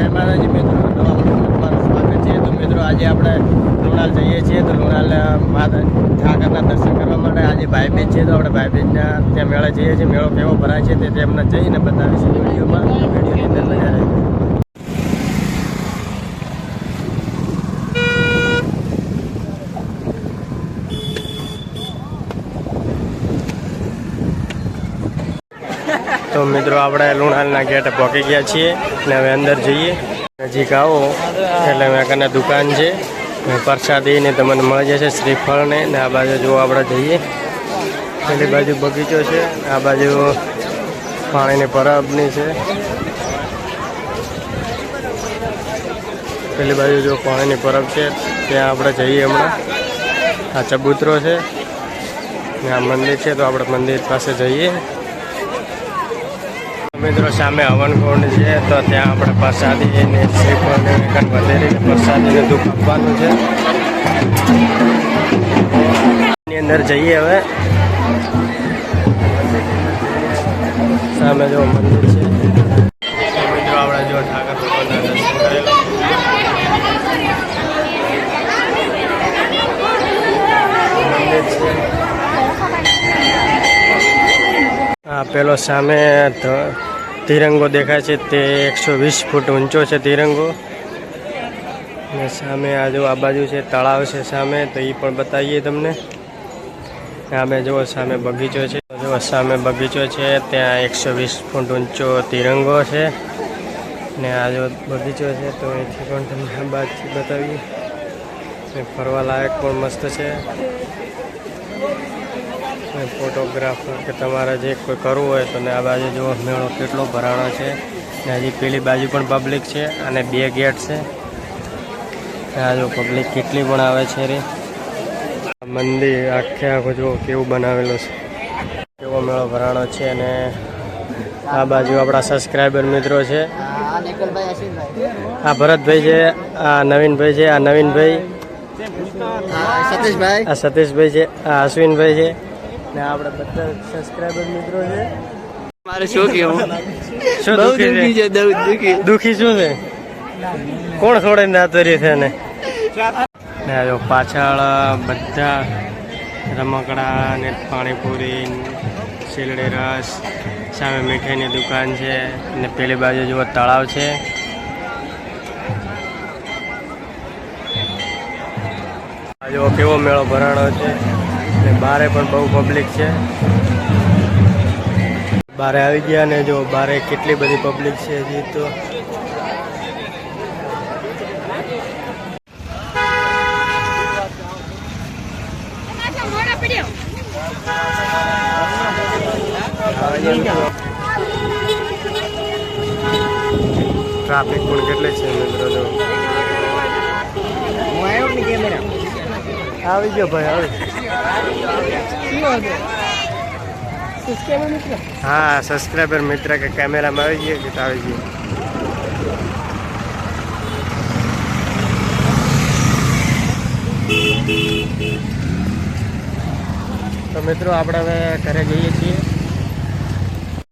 જય માતાજી મિત્રો નવા તમારું સ્વાગત છે. તો મિત્રો આજે આપણે લુણાલ જઈએ છીએ. તો લુણાલ ઠાકરના દર્શન કરવા માટે આજે ભાઈબીજ છે. તો આપણે ભાઈબીજના ત્યાં મેળા જઈએ છીએ. મેળો કેવો ભરાય છે તે તેમને જઈને બતાવીશું વિડીયોમાં. વિડીયોની અંદર તો મિત્રો આપણે લુણાલના ગેટ પહોંચી ગયા છીએ ને હવે અંદર જઈએ. નજીક આવો. એટલે મેં દુકાન છે. પ્રસાદીને તમને મળી જશે શ્રીફળ ને ને આ બાજુ જો આપણે જઈએ. પેલી બાજુ બગીચો છે. આ બાજુ પાણીની પરબની છે. પેલી બાજુ જો પાણીની પરબ છે. ત્યાં આપણે જઈએ હમણાં. આ ચબૂતરો છે. ને આ મંદિર છે. તો આપણે મંદિર પાસે જઈએ. મિત્રો, સામે હવનકુંડ છે, તો ત્યાં આપણે પ્રસાદી ને શ્રીફળ વધારે પ્રસાદીને દુઃખ આપવાનું છે. એની અંદર જઈએ હવે. સામે જો મંદિર છે. આપણે જો મંદિર છે. પેલો સામે તિરંગો દેખાય છે તે એકસો વીસ ફૂટ ઊંચો છે તિરંગો. અને સામે આ જો આ બાજુ છે તળાવ છે સામે, તો એ પણ બતાવીએ તમને. સામે જુઓ, સામે બગીચો છે. જુઓ, સામે બગીચો છે, ત્યાં એકસો વીસ ફૂટ ઊંચો તિરંગો છે. ને આ જો બગીચો છે, તો અહીંથી પણ તમને આ બાજુ બતાવીએ. ને ફરવા લાયક પણ મસ્ત છે. ફોટોગ્રાફર કે તમારે જે કોઈ કરવું હોય તો ને આ બાજુ જુઓ મેળો કેટલો ભરાણો છે. ને હજી પેલી બાજુ પણ પબ્લિક છે અને બે ગેટ છે. આ જો પબ્લિક કેટલી પણ આવે છે રે. આ મંદિર આખે આખું જુઓ કેવું બનાવેલું છે. કેવો મેળો ભરાણો છે અને આ બાજુ આપણા સબસ્ક્રાઈબર મિત્રો છે. આ ભરતભાઈ છે આ નવીનભાઈ છે આ નવીનભાઈ. સતીશભાઈ. આ સતીશભાઈ છે આ અશ્વિનભાઈ છે. ને આપણે બધા સબસ્ક્રાઈબર મિત્રો છે. મારે શું કેવું? શું દુખી દુઃખી દુઃખી છે? દુખી. દુઃખી શું છે? કોણ છોડીને નાતો રહી છે ને? ને જો પાછળ બધા રમકડા ને પાણીપુરી શીલડી રસ સામે મીઠાઈની દુકાન છે ને પેલી બાજુ જુઓ તળાવ છે. આજે જો કેવો મેળો ભરાણો છે. ને બારે પણ બહુ પબ્લિક છે. બારે આવી ગયા ને જો બારે કેટલી બધી પબ્લિક છે હજી તો. ટ્રાફિક પણ કેટલી છે મિત્રો જો. હું આવ્યો ને કેમેરા આવી ગયો ભાઈ, આવી હા સબસ્ક્રાઈબર મિત્ર કે કેમેરામાં આવી ગયો કે આવી ગયો. તો મિત્રો, આપણે હવે ઘરે જઈએ છીએ.